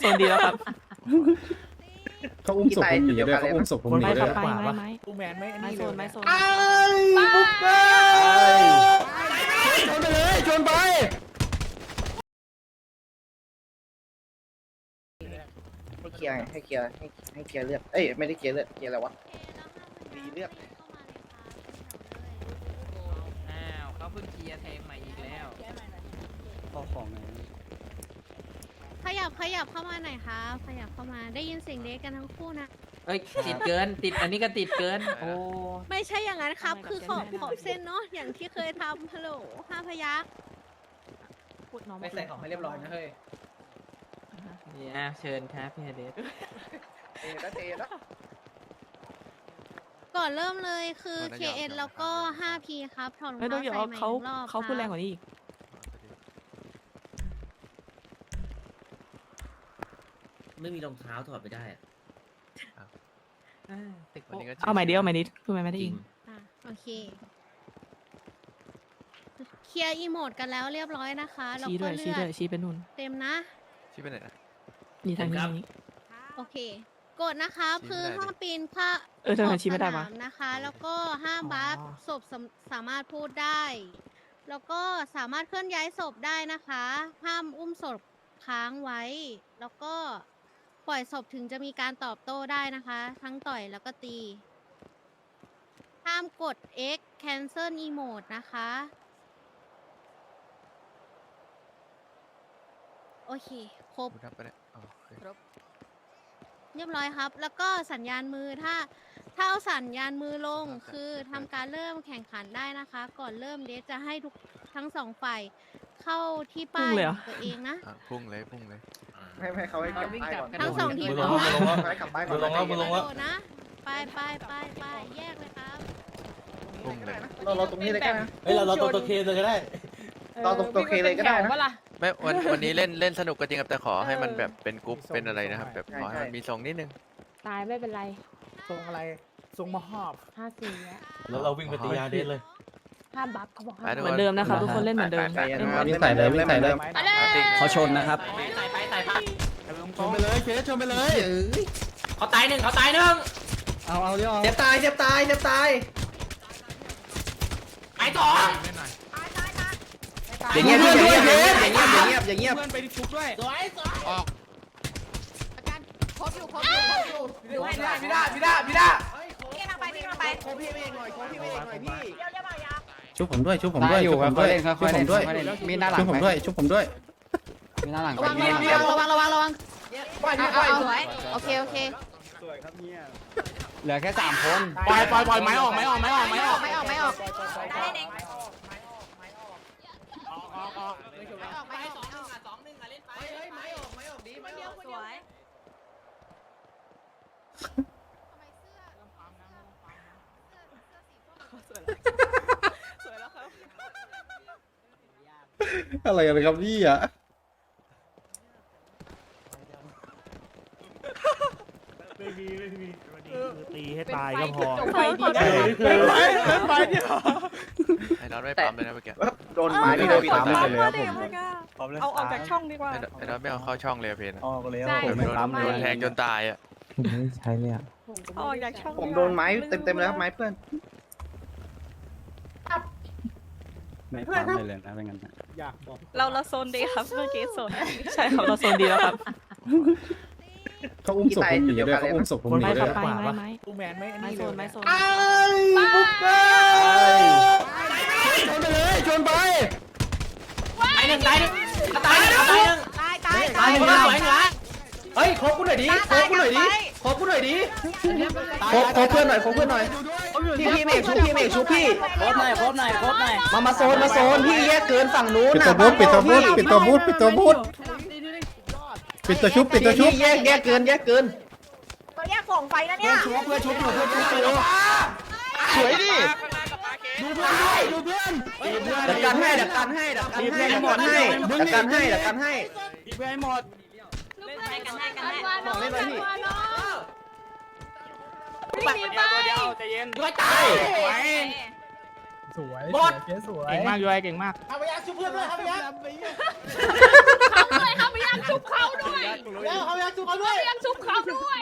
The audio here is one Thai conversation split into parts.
โซนดีแล้วครับ เขาอุ้มศพผมหนีด้วยเขาอุ้มศพผมหนีไม่ด้ควรับยไปไม่ไม่กูแมนไม่ไม่นี่โซเลยนไม่โซน ชนไปเลยชนไป ให้เคลียร์ให้เคลียร์ให้ให้เคลียร์เลือดเอ้ยไม่ได้เคลียร์เลือดเคลียร์อะไรวะรีเลือดอ้าวเขาเพิ่งเคลียร์แทงใหม่อีกแล้ว ข ยับขยับเข้ามาหน่อยครับขยับเข้ามาได้ยินเสียงเด็กกันทั้งคู่นะ เอ้ยติดเกิน ติดอันนี้ก็ติดเกิน โอ้ไม่ใช่อย่างนั้นครับ คือขอบขอบเส้นเนาะอย่างที่เคยทำฮัลโหลห้าพยักพูดน้องไม่ใส่ของให้เรียบร้อยนะเฮ้ยนี่อะเชิญครับพี่ฮเดสเทแล้วเทแล้วก่อนเริ่มเลยคือ KN แล้วก็ 5P ครับถอดรองไม่ต้อเท้างอย่าใส่เอาใหม่เขาอีกรอบเขาพูดแรงกครับว่านี้อีก ไม่มีรองเท้าถอดไปได้อะอ่าตึกโป๊ะเอาใหม่ดิเอาใหม่ดิพูดไม่ได้จริยิง งอะโอเค เคลียร์อีโมดกันแล้วเรียบร้อยนะคะแล้วชี้ด้ก็วยเลืชี้อด้วดยชี้เป็นนุ่นเต็มนะ ชี้ไปไหนนะ นี่ทางนี้ทางนี้ โอเค กดนะคะชี้คือไม่ได้ดิห้ามปีนผ้าเออทำไมชี้ไม่ได้วะ ขอบสนามนะคะ แล้วก็ห้ามบัฟอ๋อ ศพสามสามารถพูดได้ แล้วก็สามารถเคลื่อนย้ายศพได้นะคะ ห้ามอุ้มศพค้างไว้ แล้วก็ ปล่อยศพถึงจะมีการตอบโต้ได้นะคะ ทั้งต่อยแล้วก็ตี ห้ามกด X cancel emote นะคะ โอเค ครบดูนับไปเนี่ยอ๋อโอเคเรียบร้อยครับ แล้วก็สัญญาณมือถ้าถ้าเอาสัญญาณมือลงครับคือทำการเริ่มแข่งขันได้นะคะ ก่อนเริ่มเดฟจะให้ทุกทั้งสองฝ่ายเข้าที่ป้ายพุ่งเลยเหรขอ องตัวเองนะ อะพุ่งเลยพุ่งเลย ไม่ไม่เขาให้กลับป้ายก่อนทั้งสองทีมมือพลร้องมมือลงนะให้กลับป้ายก่อนมือลงแล้วมือลงแล้วโดดนะ ไปไปไปไปแยกเลยครับพุ่งเลยเราเราตรงนี้เลยก็ได้นะ เฮ้ยเราเราตัวตัวเคเลยก็ได้ เราตรงตัวเคเลยก็ได้นะไม่วันวันนี้เล่นเล่นสนุกก็จริงครับแต่ขอให้มันแบบเป็นกรุ๊ปเป็นอะไรนะครับแบบใช่ขอให้ใช่มันมีทรงนิดนึง ตายไม่เป็นไรทรงอะไรทรงมะฮอบ ห้าสี่แล้ว แล้วเราวิ่งไปตียาเดนเลย ห้ามบัฟเขาบอกไปห้ามทุกเหมืคอนนเดิมนะครับทุกคนเล่นเหมือนเดิมไปไปเล่นเหไปมือนไปเดิม วิ่งใส่เลยวิ่งใส่เลยเขาชนนะครับใส่ไปใส่ไปชนไปเลยเคสชนไปเลยเขาตายหนึ่งเขาตายหนึ่งเอาเอาเดี๋ยวเจ็บตายเจ็บตายเจ็บตายไปต่ออย่างเงียบอย่างเงียบอย่างเงียบอย่างเงียบอย่างเงียบเพื่อนไปชุบด้วยสวยสวยพี่ด้าพี่ด้าพี่ด้าพี่ด้าพี่กำลังไปพี่กำลังไปโคพี่เองหน่อยโคพี่เองหน่อยพี่ ชุบผมด้วยชุบผมด้วยชุบผมด้วยชุบผมด้วยมีหน้าหลังชุบผมด้วยชุบผมด้วยมีหน้าหลังระวังระวังระวังระวังระวังปล่อยปล่อยสวยโอเคโอเคเหลือแค่สามคนปล่อยปล่อยปล่อยไม้ออกไม้ออกไม้ออกไม้ออกไม่ออกไม่ออก ไปสองหนึ่งอะสองหนึ่งอะเล่นไปสวยอะไรกันครับนี่อะตีให้ตายก็พอ ไฟดีนะไปเดียวไอ้น็อตไม่ปั๊มเลยนะเมื่อกี้โดนไม้ไม่โดนตามมาเลยครับผมเอาออกจากช่องดีกว่าไอ้น็อตไอ้น็อตไม่เอาเข้าช่องเลยอะเพนอะออกเลยใช่ผมไม่ปั๊มเลโดยนแทงจนตายอะเอาออกจากช่องผมโดนไม้เต็มเต็มเลยครับไม้เพื่อน ไม่ปั๊มเลยเลยนะเป็นงั้นอยากบอกเราเราโซนดีครับเมื่อกี้โซนใช่ครับเราโซนดีแล้วครับเขาอุ้มศพผมหนีด้วยเขาอุ้มศพผมหนีไม่คด้รัวบยไปไม่ไม่กูแมนไม่ไม่นี่โซเลยนไม่โซนชนไปเลยชนไปตายหนึ่งตายหนึ่งเขาตายหนึ่งเขาตายหนึ่งตายตายตายหนึ่งสวยเหนือเฮ้ยคบกูหน่อยดิคบกูหน่อยดิคบกูหน่อยดิคบคบเพื่อนหน่อยคบเพื่อนหน่อย พี่พี่เมฆชุบพี่เมฆชุบพี่ครบหน่อยครบหน่อยครบหน่อยมามาโซนมาโซนพี่แยกเกินฝั่งนู้นปิดตัวบูธปิดตัวบูธปิดตัวบูธปิดตัวบูธปิดตัวชุบปิดตัวชุบพี่แยกแยกเกินแยกเกินตัวแยกส่งไฟนะเนี่ยชุบเพื่อนชุบอยู่เพื่อนชุบอยู่สวยดิดูเพื่อนด้วยดูเพื่อนดักกันให้ดักกันให้ดักกันให้ดักกันให้ดักกันให้ดักกันให้ตีไปให้หมดให้กันให้กันให้บอกเลยเลยพี่ ไม่มีไปตัวเดียวใจเย็นด้วยตายไว้สวยหมดเก่งมากย้อยเก่งมากทำไปยังชุบเพื่อนด้วยทำไปยังเลยค่ะพยายามชุบเขาด้วยแล้วเขายังชุบเขาด้วยพยายามชุบเขาด้วย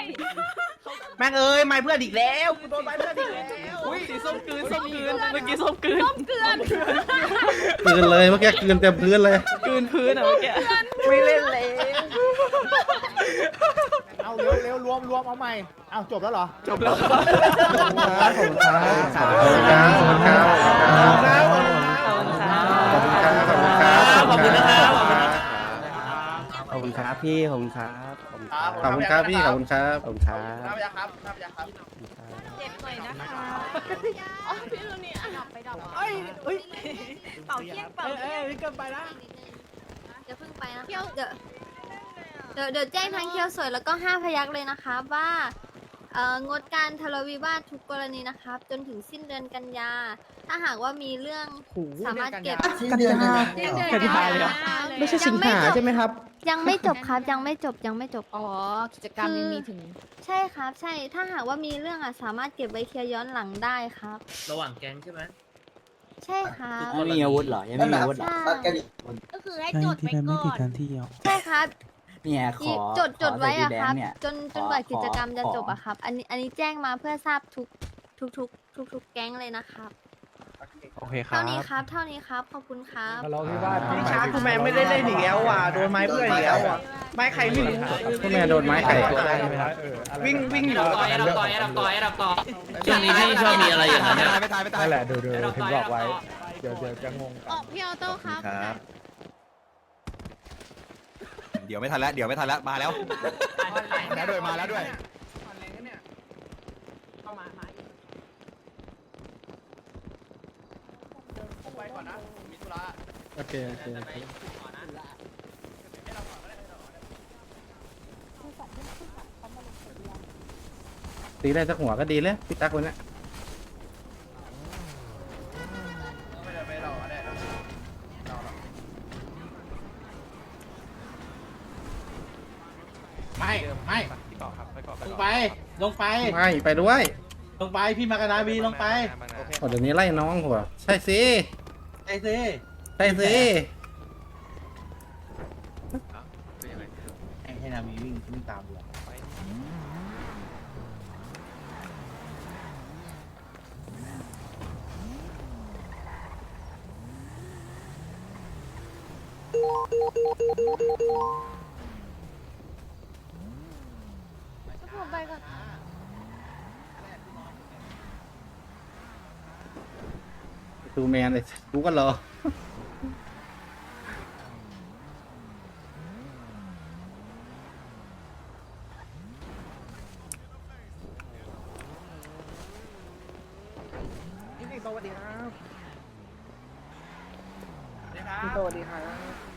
แม่งเอ้ยไม่เพื่อนอีกแล้วกูโดนไม่เพื่อนอีกแล้วอุ้ยสีส้มกลืนส้มกลืนเมื่อกี้ส้มกลืนเกลือนปืนเลยเมื่อกี้กลืนเต็มพื้นเลยกลืนพื้นอะเมื่อกี้ไม่เล่นเลย เอาเร็วเร็วรวมรวมเอาใหม่เอาจบแล้วเหรอ จบแล้วขอบคุณครับขอบคุณครับขอบคุณครับขอบคุณครับขอบคุณครับขอบคุณครับขอบคุณนะครับขอบคุณครับพี่ขอบคุณครับขอบคุณครับพี่ขอบคุณครับขอบคุณครับน้ำยาครับน้ำยาครับเจ็บหน่อยนะคะอ๋อพี่ลูเนี่ยดับไปดับเอ้ยเอ้ยเป่าเทียนเป่าเอ้ยเอ้ยเกินไปนะอย่าเพิ่งไปนะเดี๋ยวเดี๋ยวเดี๋ยวเดี๋ยวแจ้งทั้งเคียวสวยแล้วก็ห้าพยักเลยนะครับว่าเอ่องดการทะเลาะวิวาททุกกรณีนะครับ จนถึงสิ้นเดือนกันยา ถ้าหากว่ามีเรื่องสามารถเก็บกันยาสิ้นเดือนกันยาเลยเหรอ ไม่ใช่สิงหาใช่ไหมครับ ยังไม่จบครับยังไม่จบยังไม่จบ อ๋อกิจกรรมยังมีถึง ใช่ครับ ใช่ถ้าหากว่ามีเรื่องอะสามารถเก็บไว้เคลียร์ย้อนหลังได้ครับ ระหว่างแก๊งใช่ไหมใช่ครับไม่มีอาวุธเหรอยังไม่มีอาวุธเหรอ ก็คือให้จดไปก่อนใช่ครับ เนี่ยขอจดจดไว้อะครับเนี่ยจนจนกว่าขอกิจกรรมจะขอจบอะครับ อันนี้อันนี้แจ้งมาเพื่อทราบทุกทุกทุกทุกทุกแก๊งเลยนะครับ โอเคครัเท่าบนี้ครับ เท่านี้ครับ ขอบคุณครับเราที่ว่าพี่ช้าคุณแม่ไม่ได้เล่นอีกแล้วว่ะโดนไม้เพื่อนอีกแล้วว่ะไม้ใครไม่รู้คุณแม่โดนไม้ไข่วิ่งวิ่งอยู่ต่อยดับต่อยดับต่อยดับต่อยช่วงนี้พี่ชอบมีอะไรอย่างนั้นเนี่ยนั่นแหละดูดูถึงบอกไว้เดี๋ยวเดี๋ยวจะงงออกพี่ออโต้ครับ เดี๋ยวไม่ทันแล้ว เดี๋ยวไม่ทันแล้วมาแล้วแล้วด้วยมาแล้วด้วยโอเคโอเคโอเคตีได้สักหัวก็ดีเลยพี่ตั๊กคนนี้ ไม่ไม่ลงไป ลงไป ไม่ไปด้วยลงไป พี่มากนาบีลงไป โอ้เดี๋ยวนี้ไล่น้องหัวใช่สิไอ้สิใช่สิให้นาบีวิ่งวิ่งตามเลย ผมไปก่อน ดูแมนเลยกูก็รอสวัสดีครับสวัสดีครับ